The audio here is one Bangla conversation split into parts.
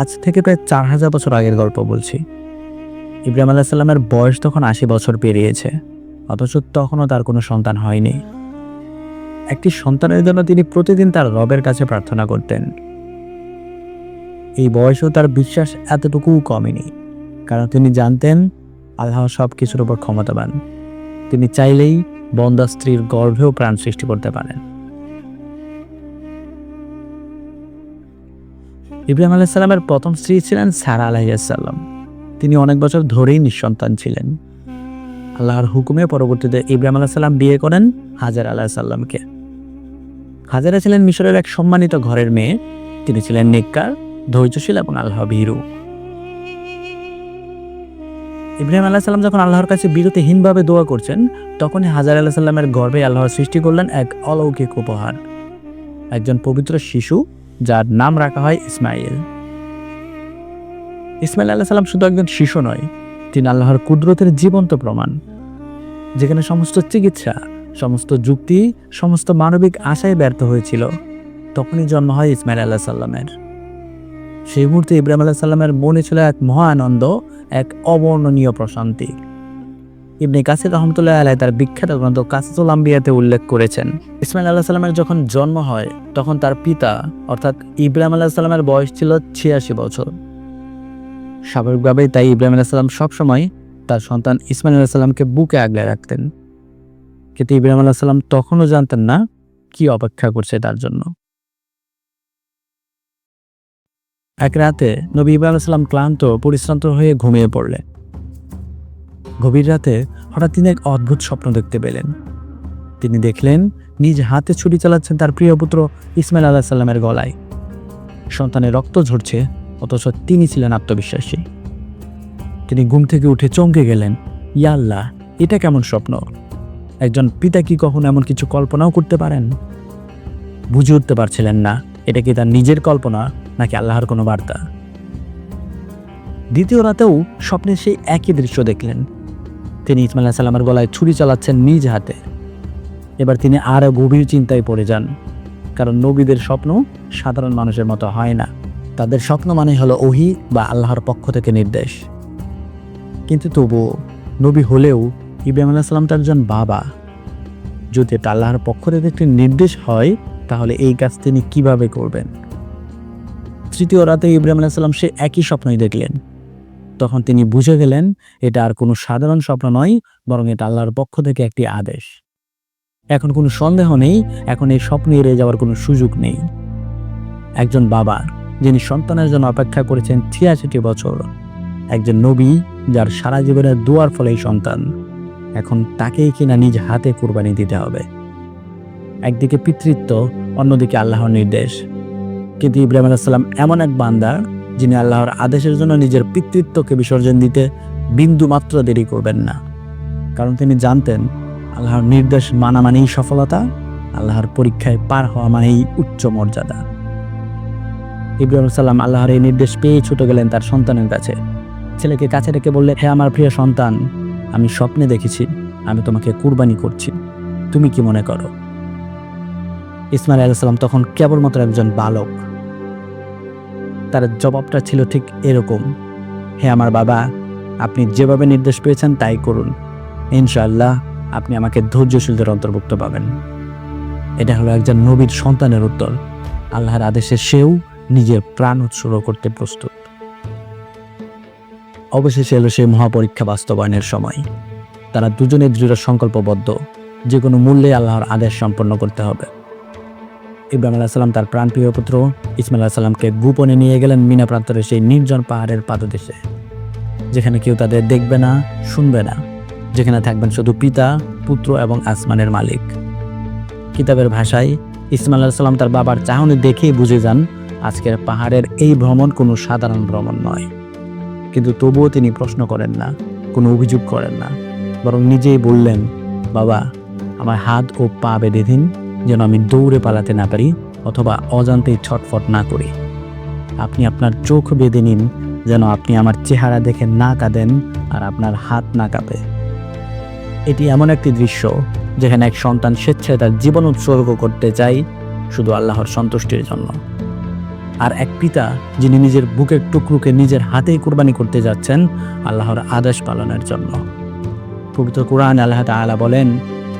আজ থেকে প্রায় চার হাজার বছর আগের গল্প বলছি। ইব্রাহিম আলাহ সাল্লামের বয়স তখন আশি বছর পেরিয়েছে, অথচ তখনও তার কোনো সন্তান হয়নি। একটি সন্তানের জন্য তিনি প্রতিদিন তার রবের কাছে প্রার্থনা করতেন। এই বয়সেও তার বিশ্বাস এতটুকুও কমেনি, কারণ তিনি জানতেন আল্লাহ সব কিছুর উপর ক্ষমতাবান। তিনি চাইলেই বন্দা স্ত্রীর গর্ভেও প্রাণ সৃষ্টি করতে পারেন। ইব্রাহিম আলাইসাল্লামের প্রথম স্ত্রী ছিলেন সারা আলাইসাল্লাম তিনি অনেক বছর ধরেই নিঃসন্তান ছিলেন। আল্লাহর হুকুমে পরবর্তীতে ইব্রাহিম আলাইসাল্লাম বিয়ে করেন হাজার আলাহিসাল্লামকে হাজারা ছিলেন মিশরের এক সম্মানিত ঘরের মেয়ে। তিনি ছিলেন নিকার ধৈর্যশীল এবং আল্লাহ ভীরু ইব্রাহিম আল্লাহ সাল্লাম যখন আল্লাহর কাছে বিরতিহীনভাবে দোয়া করছেন, তখনই হাজার আল্লাহ সাল্লামের গর্ভে আল্লাহর সৃষ্টি করলেন এক অলৌকিক উপহার। একজন পবিত্র শিশু যার নাম রাখা হয় ইসমাইল। ইসমাইল আল্লাহ সাল্লাম শুধু একজন শিশু নয়, তিনি আল্লাহর কুদরতের জীবন্ত প্রমাণ। যেখানে সমস্ত চিকিৎসা, সমস্ত যুক্তি, সমস্ত মানবিক আশায় ব্যর্থ হয়েছিল, তখনই জন্ম হয় ইসমাইল আল্লাহ সাল্লামের সেই মুহূর্তে ইব্রাহিম আল্লাহ সাল্লামের মনে ছিল এক মহানন্দ এক অবর্ণনীয় প্রশান্তি। ইবনে কাসির রহমতুল্লাহ আলাই তার বিখ্যাত গ্রন্থ কাসিতুল আম্বিয়াতে উল্লেখ করেছেন। ইসমাইল আল্লাহ সাল্লামের যখন জন্ম হয়, তখন তার পিতা, অর্থাৎ ইব্রাহিম আল্লাহ সাল্লামের বয়স ছিল ছিয়াশি বছর। স্বাভাবিকভাবেই তাই ইব্রাহিম আল্লাহ সাল্লাম সবসময় তার সন্তান ইসমাইল আল্লাহ সাল্লামকে বুকে আগলে রাখতেন। কিন্তু ইব্রাহিম আল্লাহ সাল্লাম তখনও জানতেন না কি অপেক্ষা করছে তার জন্য। এক রাতে নবী ইব্রাহিম সালাম ক্লান্ত, পরিশ্রান্ত হয়ে ঘুমিয়ে পড়লেন। গভীর রাতে হঠাৎ তিনি এক অদ্ভুত স্বপ্ন দেখতে পেলেন। তিনি দেখলেন, নিজ হাতে ছুরি চালাচ্ছেন তার প্রিয় পুত্র ইসমাইল আলাহ সাল্লামের গলায়। সন্তানের রক্ত ঝরছে, অথচ তিনি ছিলেন আত্মবিশ্বাসী। তিনি ঘুম থেকে উঠে চমকে গেলেন, ইয়া আল্লাহ, এটা কেমন স্বপ্ন? একজন পিতা কি কখনো এমন কিছু কল্পনাও করতে পারেন? বুঝে উঠতে পারছিলেন না, এটা কি তার নিজের কল্পনা, নাকি আল্লাহর কোনো বার্তা? দ্বিতীয় রাতেও স্বপ্নে সেই একই দৃশ্য দেখলেন তিনি ইসমাইল সাল্লামের গলায় ছুরি চালাচ্ছেন নিজ হাতে। এবার তিনি আরও গভীর চিন্তায় পড়ে যান, কারণ নবীদের স্বপ্ন সাধারণ মানুষের মতো হয় না। তাদের স্বপ্ন মানে হলো ওহি বা আল্লাহর পক্ষ থেকে নির্দেশ। কিন্তু তবুও নবী হলেও ইব্রাহিম আলাহ সাল্লাম তার একজন বাবা। যদি এটা আল্লাহর পক্ষ থেকে একটি নির্দেশ হয়, তাহলে এই কাজ তিনি কীভাবে করবেন? তৃতীয় রাতে ইব্রাহিম আলাহ সাল্লাম সে একই স্বপ্নই দেখলেন। তখন তিনি বুঝে গেলেন এটা আর কোনো সাধারণ স্বপ্ন নয়, বরং এটা আল্লাহর পক্ষ থেকে একটি আদেশ। এখন কোনো সন্দেহ নেই, এখন এই স্বপ্ন এড়ে যাওয়ার কোনো সুযোগ নেই। একজন বাবা, যিনি সন্তানের জন্য অপেক্ষা করেছেন ছিয়াশিটি বছর, একজন নবী যার সারা জীবনের দোয়ার ফলে সন্তান। এখন তাকেই কিনা নিজ হাতে কুরবানি দিতে হবে। একদিকে পিতৃত্ব, অন্যদিকে আল্লাহর নির্দেশ। কিন্তু ইব্রাহিম আলাইসাল্লাম এমন এক বান্দা যিনি আল্লাহর আদেশের জন্য নিজের পিতৃত্বকে বিসর্জন দিতে বিন্দু মাত্র দেরি করবেন না। কারণ তিনি জানতেন আল্লাহর নির্দেশ মানা মানেই সফলতা, আল্লাহর পরীক্ষায় পার হওয়া মানেই উচ্চ মর্যাদা। ইব্রাহিম সাল্লাম আল্লাহর এই নির্দেশ পেয়ে ছুটে গেলেন তার সন্তানের কাছে। ছেলেকে কাছে রেখে বললে হে আমার প্রিয় সন্তান, আমি স্বপ্নে দেখেছি, আমি তোমাকে কুরবানি করছি। তুমি কি মনে করো? ইসমাইল আলাইসাল্লাম তখন কেবলমাত্র একজন বালক। তার জবাবটা ছিল ঠিক এরকম, হে আমার বাবা, আপনি যেভাবে নির্দেশ পেয়েছেন তাই করুন। ইনশাআল্লাহ আপনি আমাকে ধৈর্যশীলদের অন্তর্ভুক্ত পাবেন। এটা হলো একজন নবীর সন্তানের উত্তর। আল্লাহর আদেশে সেও নিজের প্রাণ উৎসর্গ করতে প্রস্তুত। অবশেষে এলো সেই মহাপরীক্ষা বাস্তবায়নের সময়। তারা দুজনে দৃঢ় সংকল্পবদ্ধ যে কোনো মূল্যে আল্লাহর আদেশ সম্পন্ন করতে হবে। ইব্রাহিম আলাহ সাল্লাম তার প্রাণপ্রিয় পুত্র ইসমাইল আলাহ সাল্লামকে গোপনে নিয়ে গেলেন মিনা প্রান্তরের সেই নির্জন পাহাড়ের পাদদেশে, যেখানে কেউ তাদের দেখবে না, শুনবে না। যেখানে থাকবেন শুধু পিতা, পুত্র এবং আসমানের মালিক। কিতাবের ভাষায় ইসমাইল আলাহ সাল্লাম তার বাবার চাহনি দেখেই বুঝে যান, আজকের পাহাড়ের এই ভ্রমণ কোনো সাধারণ ভ্রমণ নয়। কিন্তু তবুও তিনি প্রশ্ন করেন না, কোনো অভিযোগ করেন না, বরং নিজেই বললেন, বাবা, আমার হাত ও পা বেঁধে দিন যেন আমি দৌড়ে পালাতে না পারি অথবা অজান্তেই ছটফট না করি। আপনি আপনার চোখ বেঁধে নিন যেন আপনি আমার চেহারা দেখে না কাঁদেন আর আপনার হাত না কাঁপে। এটি এমন একটি দৃশ্য যেখানে এক সন্তান স্বেচ্ছায় তার জীবন উৎসর্গ করতে চাই শুধু আল্লাহর সন্তুষ্টির জন্য। আর এক পিতা যিনি নিজের বুকের টুকরুকে নিজের হাতেই কোরবানি করতে যাচ্ছেন আল্লাহর আদেশ পালনের জন্য। পবিত্র কোরআন আল্লাহ তাআলা বলেন,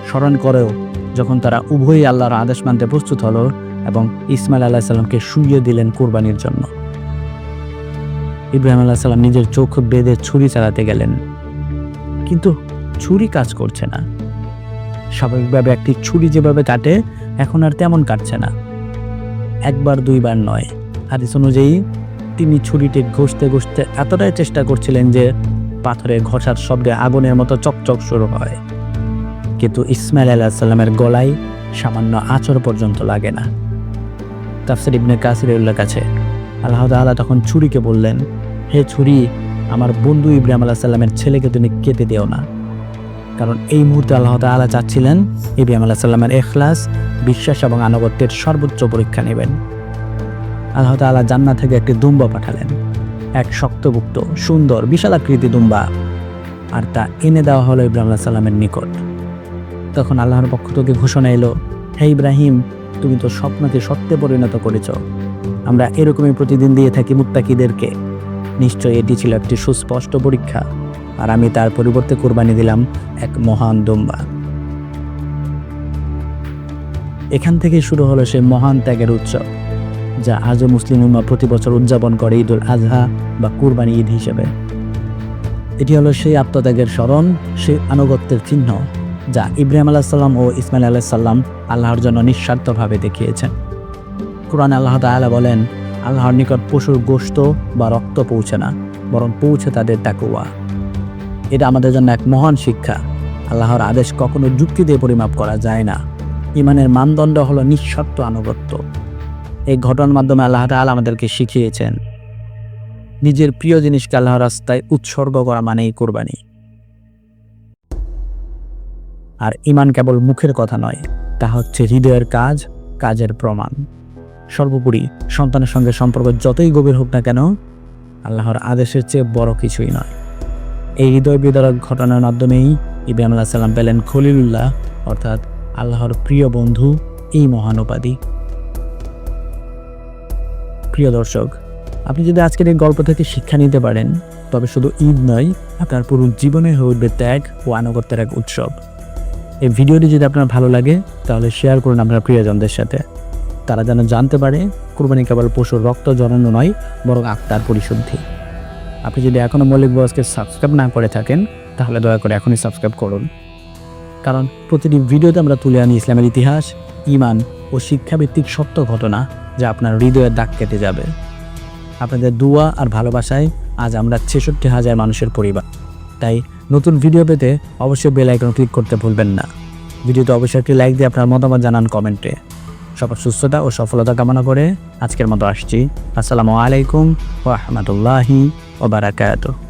স্মরণ করেও যখন তারা উভয়ই আল্লাহর আদেশ মানতে প্রস্তুত হলো এবং ইসমাইল আল্লাহ সাল্লামকে শুইয়ে দিলেন কোরবানির জন্য। ইব্রাহিম আল্লাহ সাল্লাম নিজের চোখ বেঁধে ছুরি চালাতে গেলেন। কিন্তু ছুরি কাজ করছে না। স্বাভাবিকভাবে একটি ছুরি যেভাবে কাটে, এখন আর তেমন কাটছে না। একবার, দুইবার নয়। হাদিস অনুযায়ী তিনি ছুরিটি ঘষতে ঘষতে এতটাই চেষ্টা করছিলেন যে পাথরে ঘষার শব্দে আগুনের মতো চকচক শুরু হয়। কিন্তু ইসমাইল আলাহ সাল্লামের গলায় সামান্য আচর পর্যন্ত লাগে না। তাফসির ইবনে কাসিরুল্লাহ কাছে আল্লাহ তাআলা তখন ছুরিকে বললেন, হে ছুরি, আমার বন্ধু ইব্রাহিম আলাহ সাল্লামের ছেলেকে তুমি কেটে দিও না। কারণ এই মুহূর্তে আল্লাহ তাআলা চাচ্ছিলেন ইব্রাহিম আলাহ সাল্লামের এখলাস, বিশ্বাস এবং আনুগত্যের সর্বোচ্চ পরীক্ষা নেবেন। আল্লাহ তাআলা জান্না থেকে একটি দুম্বা পাঠালেন, এক শক্তভুক্ত, সুন্দর, বিশাল আকৃতি দুম্বা, আর তা এনে দেওয়া হলো ইব্রাহিম আলাহ সাল্লামের নিকট। তখন আল্লাহর পক্ষ থেকে ঘোষণা এলো, হে ইব্রাহিম, তুমি তো স্বপ্নকে সত্যে পরিণত করেছ। আমরা এরকমই প্রতিদিন দিয়ে থাকি মুত্তাকিদেরকে। নিশ্চয়ই এটি ছিল একটি সুস্পষ্ট পরীক্ষা, আর আমি তার পরিবর্তে কোরবানি দিলাম এক মহান দুম্বা। এখান থেকে শুরু হলো সে মহান ত্যাগের উৎসব, যা আজও মুসলিম উম্মা প্রতি বছর উদযাপন করে ঈদুল আজহা বা কুরবানি ঈদ হিসেবে। এটি হলো সেই আত্মত্যাগের স্মরণ, সেই আনুগত্যের চিহ্ন। যা ইব্রাহিম আলাহ সাল্লাম ও ইসমাইল আলাহ সাল্লাম আল্লাহর জন্য নিঃস্বার্থভাবে দেখিয়েছেন। কোরআন আল্লাহ তাআলা বলেন, আল্লাহর নিকট পশুর গোশত বা রক্ত পৌঁছে না, বরং পৌঁছে তাদের তাকুয়া এটা আমাদের জন্য এক মহান শিক্ষা। আল্লাহর আদেশ কখনো যুক্তি দিয়ে পরিমাপ করা যায় না। ইমানের মানদণ্ড হলো নিঃস্বার্থ আনুগত্য। এই ঘটনার মাধ্যমে আল্লাহ তাআলা আমাদেরকে শিখিয়েছেন, নিজের প্রিয় জিনিসকে আল্লাহর রাস্তায় উৎসর্গ করা মানেই কোরবানি। আর ইমান কেবল মুখের কথা নয়, তা হচ্ছে হৃদয়ের কাজ, কাজের প্রমাণ। সর্বোপরি সন্তানের সঙ্গে সম্পর্ক যতই গভীর হোক না কেন, আল্লাহর আদেশের চেয়ে বড় কিছুই নয়। এই হৃদয় বিদারক ঘটনার মাধ্যমেই ইব্রাহিম আল্লাহ সাল্লাম পেলেন খলিলুল্লাহ, অর্থাৎ আল্লাহর প্রিয় বন্ধু, এই মহান উপাধি। প্রিয় দর্শক, আপনি যদি আজকের এই গল্প থেকে শিক্ষা নিতে পারেন, তবে শুধু ঈদ নয়, আপনার পুরো জীবনে হয়ে উঠবে ত্যাগ ও আনুগত্যের এক উৎসব। এই ভিডিওটি যদি আপনার ভালো লাগে, তাহলে শেয়ার করুন আপনার প্রিয়জনদের সাথে। তারা যেন জানতে পারে, কোরবানি কেবল পশুর রক্ত জড়ানো নয়, বরং আত্মার পরিশুদ্ধি। আপনি যদি এখনও মৌলিক বয়সকে সাবস্ক্রাইব না করে থাকেন, তাহলে দয়া করে এখনই সাবস্ক্রাইব করুন। কারণ প্রতিটি ভিডিওতে আমরা তুলে আনি ইসলামের ইতিহাস ইমান ও শিক্ষাভিত্তিক সত্য ঘটনা, যা আপনার হৃদয়ের দাগ কেটে যাবে। আপনাদের দোয়া আর ভালোবাসায় আজ আমরা ছেষট্টি হাজার মানুষের পরিবার। তাই নতুন ভিডিও পেতে অবশ্যই বেল আইকন ক্লিক করতে ভুলবেন না। ভিডিওতে অবশ্যই একটি লাইক দিয়ে আপনার মতামত জানান কমেন্টে। সবার সুস্থতা ও সফলতা কামনা করে আজকের মতো আসছি। আসসালামু আলাইকুম ও রাহমাতুল্লাহি ও বারাকাতুহু।